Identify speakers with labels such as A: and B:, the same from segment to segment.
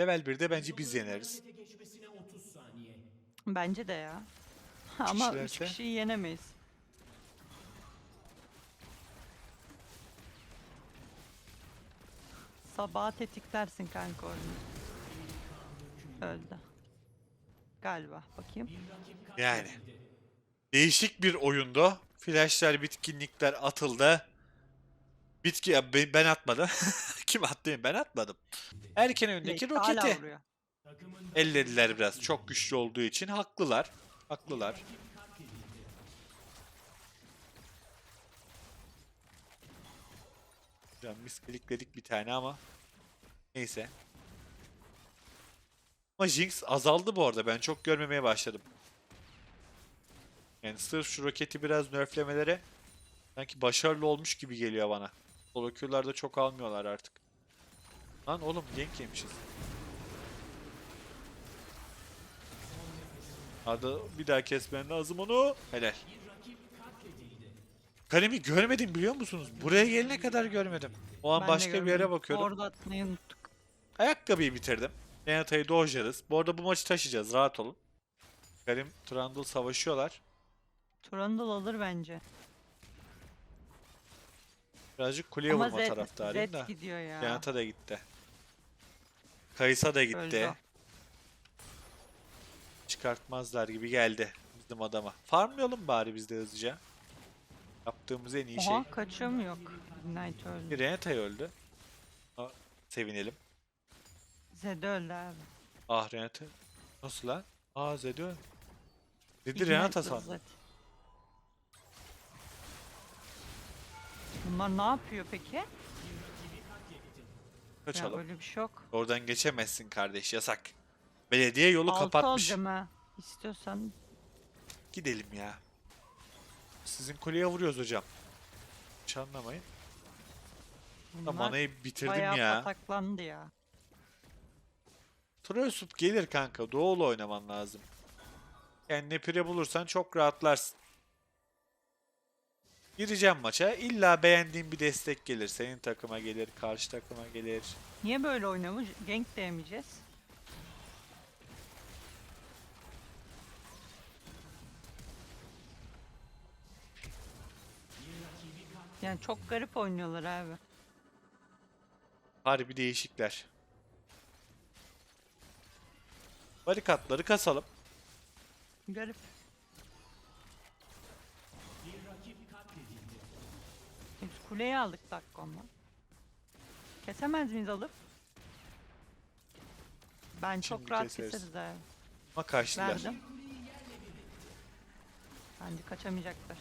A: Level 1'de bence biz yeneriz.
B: Bence de ya. Ama üç
A: kişilerse?
B: kişiyi yenemeyiz. Sabaha tetiklersin kanka oyunu. Öldü. Galiba. Bakayım.
A: Yani. Değişik bir oyundu. Flashlar, bitkinlikler atıldı. Bitki ya ben atmadım. Kim attı? Ben atmadım. Erken
B: Blake hala
A: roketi. Ellediler biraz. Çok güçlü olduğu için haklılar. Haklılar. Can misklikledik bir tane ama. Neyse. Ama Jinx azaldı bu arada. Ben çok görmemeye başladım. Yani sırf şu roketi biraz nerflemelere sanki başarılı olmuş gibi geliyor bana. Solo queue'larda çok almıyorlar artık. Lan oğlum gank yemişiz. Hadi bir daha kesmen lazım onu. Helal. Kalemi görmedim biliyor musunuz? Buraya gelene kadar görmedim. O an
B: Ben de
A: başka bir yere
B: görmedim.
A: bakıyordum.
B: Orada atmayı unuttuk.
A: Ayakkabıyı bitirdim. Renata'yı dojlarız. Bu arada bu maçı taşıyacağız. Rahat olun. Karim, Trundle savaşıyorlar.
B: Turandal alır bence.
A: Birazcık kuleye
B: Ama
A: vurma
B: Zed,
A: taraftarıyım
B: Zed
A: da.
B: gidiyor ya.
A: Renata da gitti. Kaysa da
B: Öldü
A: gitti.
B: o.
A: Çıkartmazlar gibi geldi bizim adama. Farmlayalım bari biz de hızlıca. Yaptığımız en iyi şey.
B: Oha kaçıyor mu yok? Knight öldü.
A: Bir Renata öldü. Aa, sevinelim.
B: Zed öldü abi.
A: Ah Renata. Nasıl lan? Aa Zed öldü. Dedi Renata sandım.
B: Zed. Bunlar ne yapıyor peki? Ya
A: Kaçalım.
B: öyle bir şey yok.
A: Oradan geçemezsin kardeş yasak. Belediye yolu
B: Altı
A: kapatmış.
B: ha. İstiyorsan
A: Gidelim ya. Sizin kuleye vuruyoruz hocam. Hiç anlamayın. Da
B: bunlar
A: manayı bitirdim
B: bayağı
A: ya.
B: pataklandı ya.
A: Trollsup gelir kanka. Doğulu oynaman lazım. Kendine pire bulursan çok rahatlarsın. Gireceğim maça. İlla beğendiğin bir destek gelir. Senin takıma gelir, karşı takıma gelir.
B: Niye böyle oynamış? Gank de yemeyeceğiz. Yani çok garip oynuyorlar abi.
A: Harbi değişikler. Barikatları kasalım.
B: Garip. Kuleyi aldık Dakkon'la. Kesemez miyiz alıp? Ben çok
A: Şimdi
B: rahat
A: keseriz.
B: keseriz abi.
A: Ama.
B: Verdim. Bence kaçamayacaklar.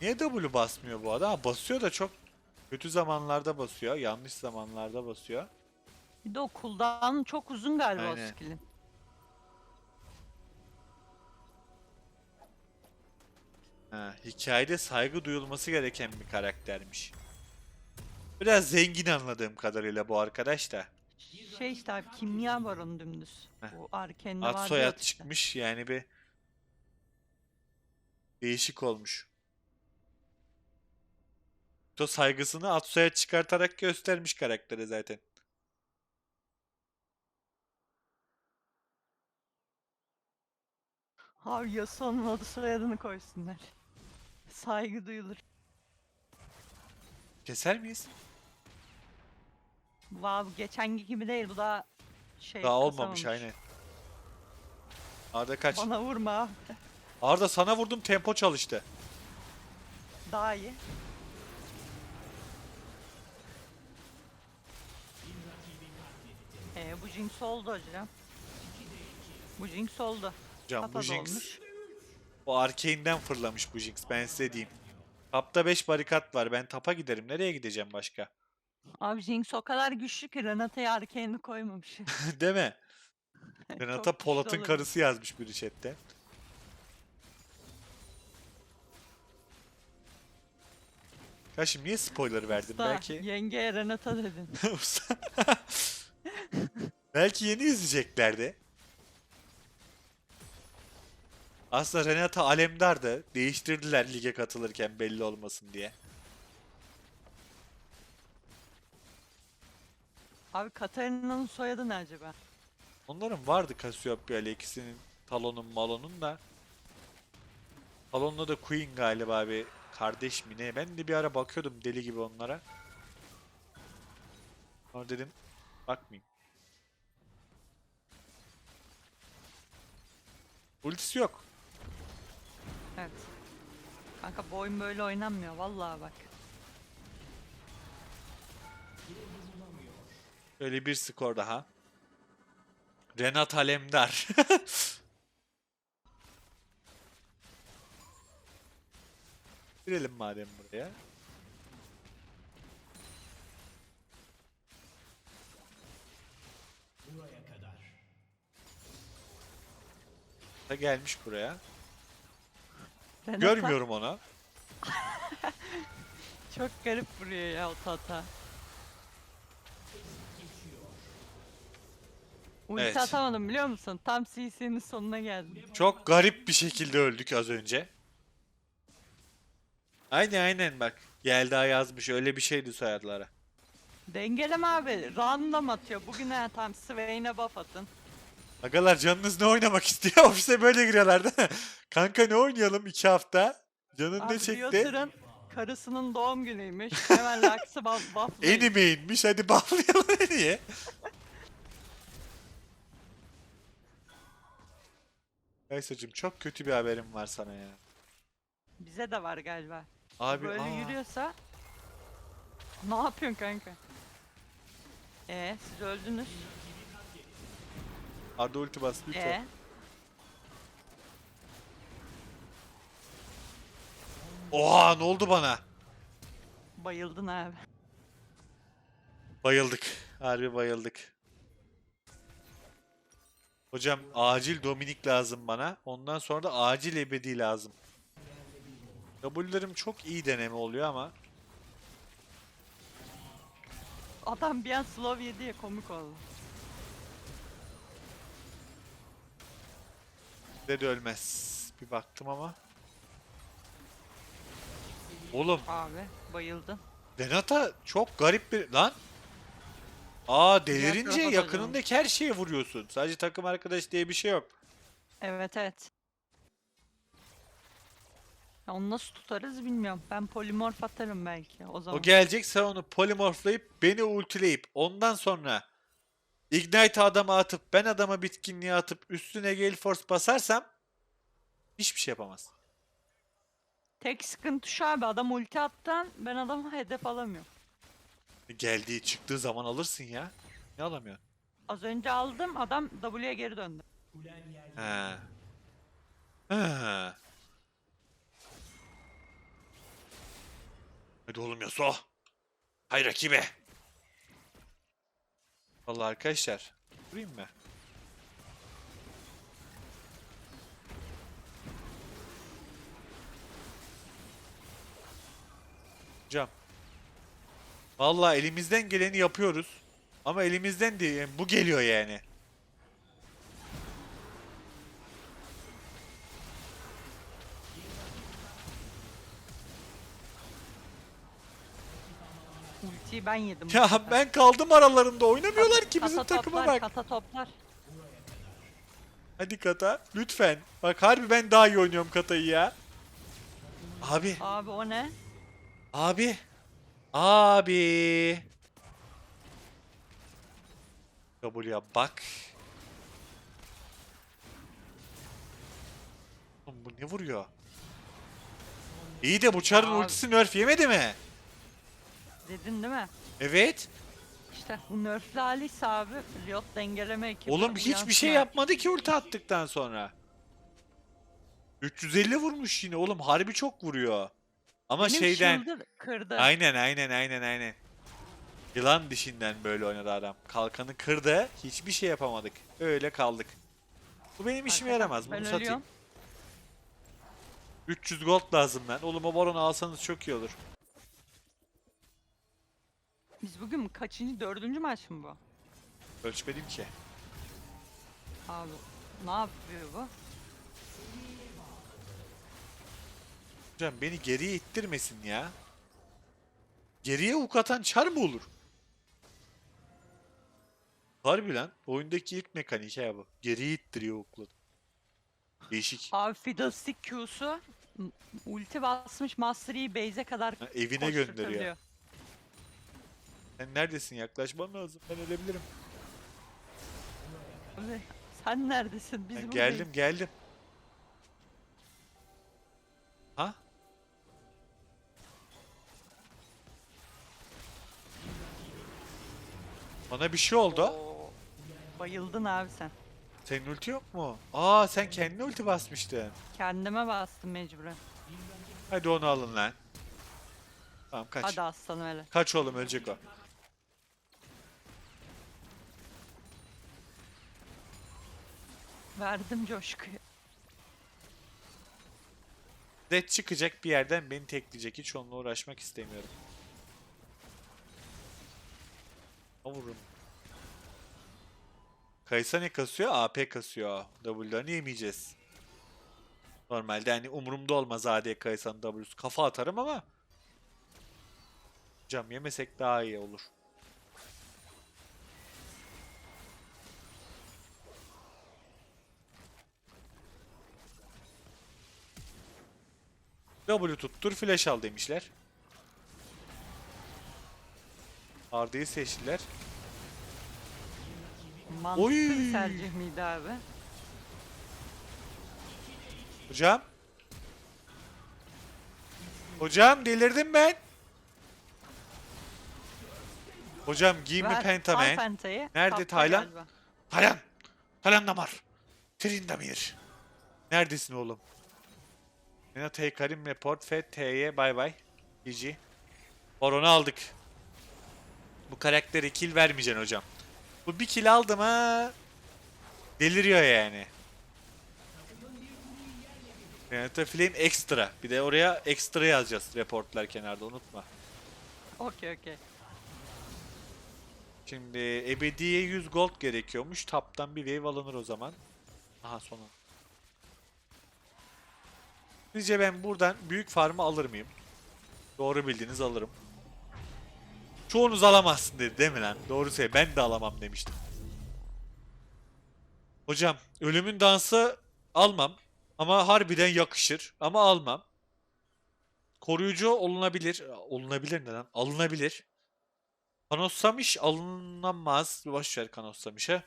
A: Niye W basmıyor bu adam? Ha, basıyor da çok kötü zamanlarda basıyor. Yanlış zamanlarda basıyor.
B: Bir de o cooldown çok uzun galiba
A: Aynen.
B: o skill'in.
A: Ha, hikayede saygı duyulması gereken bir karaktermiş. Biraz zengin anladığım kadarıyla bu arkadaş da.
B: Şey işte abi kimya var onun dümdüz.
A: Heh.
B: Bu Arkane'de
A: Ad
B: ya
A: soyad
B: işte.
A: çıkmış yani bir değişik olmuş. O saygısını ad soyad çıkartarak göstermiş karaktere zaten.
B: Abi Yasuo'nun adı soyadını koysunlar. Saygı duyulur.
A: Keser miyiz?
B: Vav geçenki gibi değil bu da şey
A: Daha olmamış
B: kasamamış.
A: aynen. Arda kaç.
B: Bana vurma.
A: Arda sana vurdum tempo çalıştı.
B: Daha iyi. Ee, bu Jinx oldu hocam. Bu Jinx oldu.
A: Hocam bu
B: Pata
A: Jinx
B: dolmuş.
A: O Arkane'den fırlamış bu Jinx ben size diyeyim. Tapta 5 barikat var ben tapa giderim nereye gideceğim başka?
B: Abi Jinx o kadar güçlü ki Renata'ya Arkane'i koymamış.
A: Değil mi? Renata Polat'ın karısı yazmış bir chatte. Ya şimdi niye spoiler verdim?
B: Usta,
A: Belki
B: Yengeye Renata dedin.
A: Belki yeni izleyeceklerdi. Aslında Renata Alemdar'dı. Değiştirdiler lige katılırken belli olmasın diye.
B: Abi Katarina'nın soyadı ne acaba?
A: Onların vardı Cassiopeia ile ikisinin Talon'un Malon'un da. Talon'la da Queen galiba bir kardeş mi ne? Ben de bir ara bakıyordum deli gibi onlara. Sonra dedim bakmayayım. Ultisi yok.
B: Evet. Kanka bu oyun böyle oynanmıyor vallahi bak.
A: Öyle bir skor daha. Renat Alemdar. Girelim madem buraya. Da gelmiş buraya.
B: Renata
A: Görmüyorum onu.
B: Çok garip vuruyor ya o tata. Ulti
A: Evet.
B: atamadım biliyor musun? Tam CC'nin sonuna geldim.
A: Çok garip bir şekilde öldük az önce. Aynen aynen bak. Yelda yazmış öyle bir şeydi soyadları.
B: Dengeleme abi. Random atıyor. Bugün ha tam Swain'e buff atın.
A: Agalar canınız ne oynamak istiyor? Ofise böyle giriyorlar değil mi? Kanka ne oynayalım iki hafta? Canın ne çekti?
B: Diotar'ın karısının doğum günüymüş. Hemen buff bufflayın.
A: Anime inmiş hadi bufflayalım niye? Kaysacım çok kötü bir haberim var sana ya.
B: Bize de var galiba.
A: Abi
B: Böyle
A: aa,
B: yürüyorsa ne yapıyorsun kanka? Ee, siz öldünüz.
A: Arda ulti bas lütfen.
B: Ee,
A: Oha ne oldu bana?
B: bayıldın abi.
A: Bayıldık. Harbi bayıldık. Hocam acil Dominik lazım bana. Ondan sonra da acil ebedi lazım. W'lerim çok iyi deneme oluyor ama.
B: Adam bir an slow yedi ya komik oldu.
A: De de ölmez. Bir baktım ama. Oğlum
B: Abi bayıldın.
A: Renata çok garip bir... Lan! Aa delirince
B: da
A: yakınındaki her şeye vuruyorsun. Sadece takım arkadaş diye bir şey yok.
B: Evet evet. Ya onu nasıl tutarız bilmiyorum. Ben polimorf atarım belki o zaman.
A: O gelecek sen onu polimorflayıp beni ultileyip ondan sonra Ignite adama atıp ben adama bitkinliği atıp üstüne Gale Force basarsam hiçbir şey yapamaz.
B: Tek sıkıntı şu abi adam ulti attan ben adamı hedef alamıyorum.
A: Geldiği çıktığı zaman alırsın ya. Ne alamıyorsun?
B: Az önce aldım adam W'ye geri döndü.
A: He. He. Hadi oğlum Yasuo. Hay rakibe. Vallahi arkadaşlar. Vurayım mı? Hocam. Vallahi elimizden geleni yapıyoruz. Ama elimizden değil. bu geliyor yani.
B: Ultiyi ben yedim. bu
A: Ya
B: sefer.
A: ben kaldım aralarında. Oynamıyorlar ki bizim
B: Kata
A: takıma
B: toplar,
A: bak.
B: Kata toplar.
A: Hadi kata. Lütfen. Bak harbi ben daha iyi oynuyorum katayı ya. Abi.
B: Abi o ne?
A: Abi. Abi. W'ya bak. Oğlum bu ne vuruyor? İyi de bu çarın
B: Abi.
A: ultisi nerf yemedi mi?
B: Dedin değil mi?
A: Evet.
B: İşte bu nerfli haliyse abi Riot dengeleme ekibi.
A: Oğlum hiçbir şey yapmadı ki ulti attıktan sonra. 350 vurmuş yine oğlum harbi çok vuruyor. Ama
B: Benim
A: şeyden
B: kırdı.
A: aynen aynen aynen aynen. Yılan dişinden böyle oynadı adam. Kalkanı kırdı. Hiçbir şey yapamadık. Öyle kaldık. Bu benim işime
B: Hakikaten
A: yaramaz. Bunu
B: ben
A: satayım.
B: ölüyorum.
A: 300 gold lazım ben. Oğlum o baronu alsanız çok iyi olur.
B: Biz bugün kaçıncı dördüncü maç mı bu?
A: Ölçmedim ki.
B: Abi ne yapıyor bu?
A: Hocam beni geriye ittirmesin ya. Geriye atan çar mı olur? Harbi lan. Oyundaki ilk mekanik ya bu. Geriye ittiriyor okulu. Değişik.
B: Abi Fiddlestick Q'su ulti basmış Master Yi base'e kadar
A: Ha, evine gönderiyor. Sen neredesin? Yaklaşman lazım. Ben ölebilirim.
B: Abi, Sen neredesin? Biz
A: Ben
B: buradayız.
A: geldim geldim. Ha? Bana bir şey oldu.
B: Oo, Bayıldın abi sen.
A: Senin ulti yok mu? Aa sen kendine ulti basmıştın.
B: Kendime bastım mecburen.
A: Hadi onu alın lan. Tamam kaç.
B: Hadi aslanım hele.
A: Kaç oğlum ölecek o.
B: Verdim coşkuyu.
A: Red çıkacak bir yerden beni tekleyecek. Hiç onunla uğraşmak istemiyorum. Ha vururum. Kaysa ne kasıyor? AP kasıyor. W'larını yemeyeceğiz. Normalde hani umurumda olmaz AD Kaysa'nın W'su. Kafa atarım ama Cam yemesek daha iyi olur. W tuttur flash al demişler. Arda'yı seçtiler.
B: Mantıklı
A: Oy!
B: bir tercih miydi abi?
A: Hocam. Hocam delirdim ben. Hocam giy mi
B: Ver,
A: penta
B: al
A: man?
B: pentayı.
A: Nerede Taylan?
B: galiba.
A: Taylan. Taylan damar. Trin damir. Neredesin oğlum? Yine T Karim ve Port Fed T'ye bay bay. GG. Baron'u aldık. Bu karaktere kill vermeyeceksin hocam. Bu bir kill aldım ha. Deliriyor yani. Renata Flame ekstra. Bir de oraya ekstra yazacağız reportlar kenarda unutma.
B: Okey okey.
A: Şimdi ebediye 100 gold gerekiyormuş. Taptan bir wave alınır o zaman. Aha sonu. Sizce ben buradan büyük farmı alır mıyım? Doğru bildiğiniz alırım. Çoğunuz alamazsın dedi değil mi lan? Doğru söyle ben de alamam demiştim. Hocam ölümün dansı almam. Ama harbiden yakışır. Ama almam. Koruyucu olunabilir. Olunabilir ne lan? Alınabilir. Kanossamış alınamaz. Boş ver Kanossamış'a.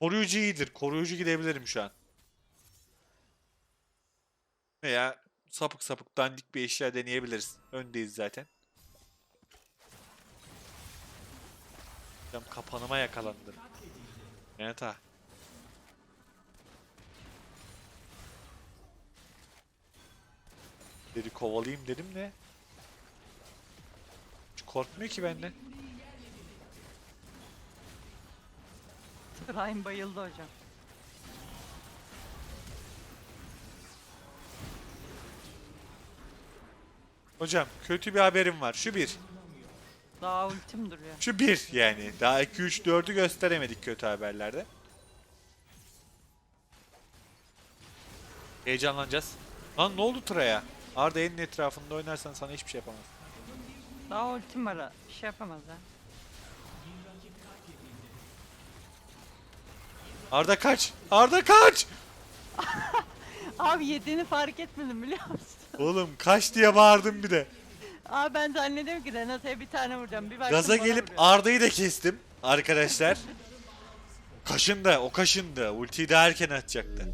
A: Koruyucu iyidir. Koruyucu gidebilirim şu an. Veya sapık sapık dandik bir eşya deneyebiliriz. Öndeyiz zaten. Hocam kapanıma yakalandım. Evet ha. Dedi kovalayayım dedim de. Hiç korkmuyor ki benden.
B: Ryan bayıldı hocam.
A: Hocam kötü bir haberim var. Şu bir.
B: Daha ultim duruyor.
A: Şu bir yani. Daha 2 3 4'ü gösteremedik kötü haberlerde. Heyecanlanacağız. Lan ne oldu Tra'ya? Arda elin etrafında oynarsan sana hiçbir şey yapamaz.
B: Daha ultim var. Bir şey yapamaz ha.
A: Arda kaç! Arda kaç!
B: Abi yediğini fark etmedim biliyor musun?
A: Oğlum kaç diye bağırdım bir de.
B: Abi ben zannediyorum ki Renata'ya bir tane vuracağım. Bir baktım
A: Gaza gelip
B: vuruyor.
A: Arda'yı da kestim arkadaşlar. kaşındı o kaşındı. Ultiyi de erken atacaktı.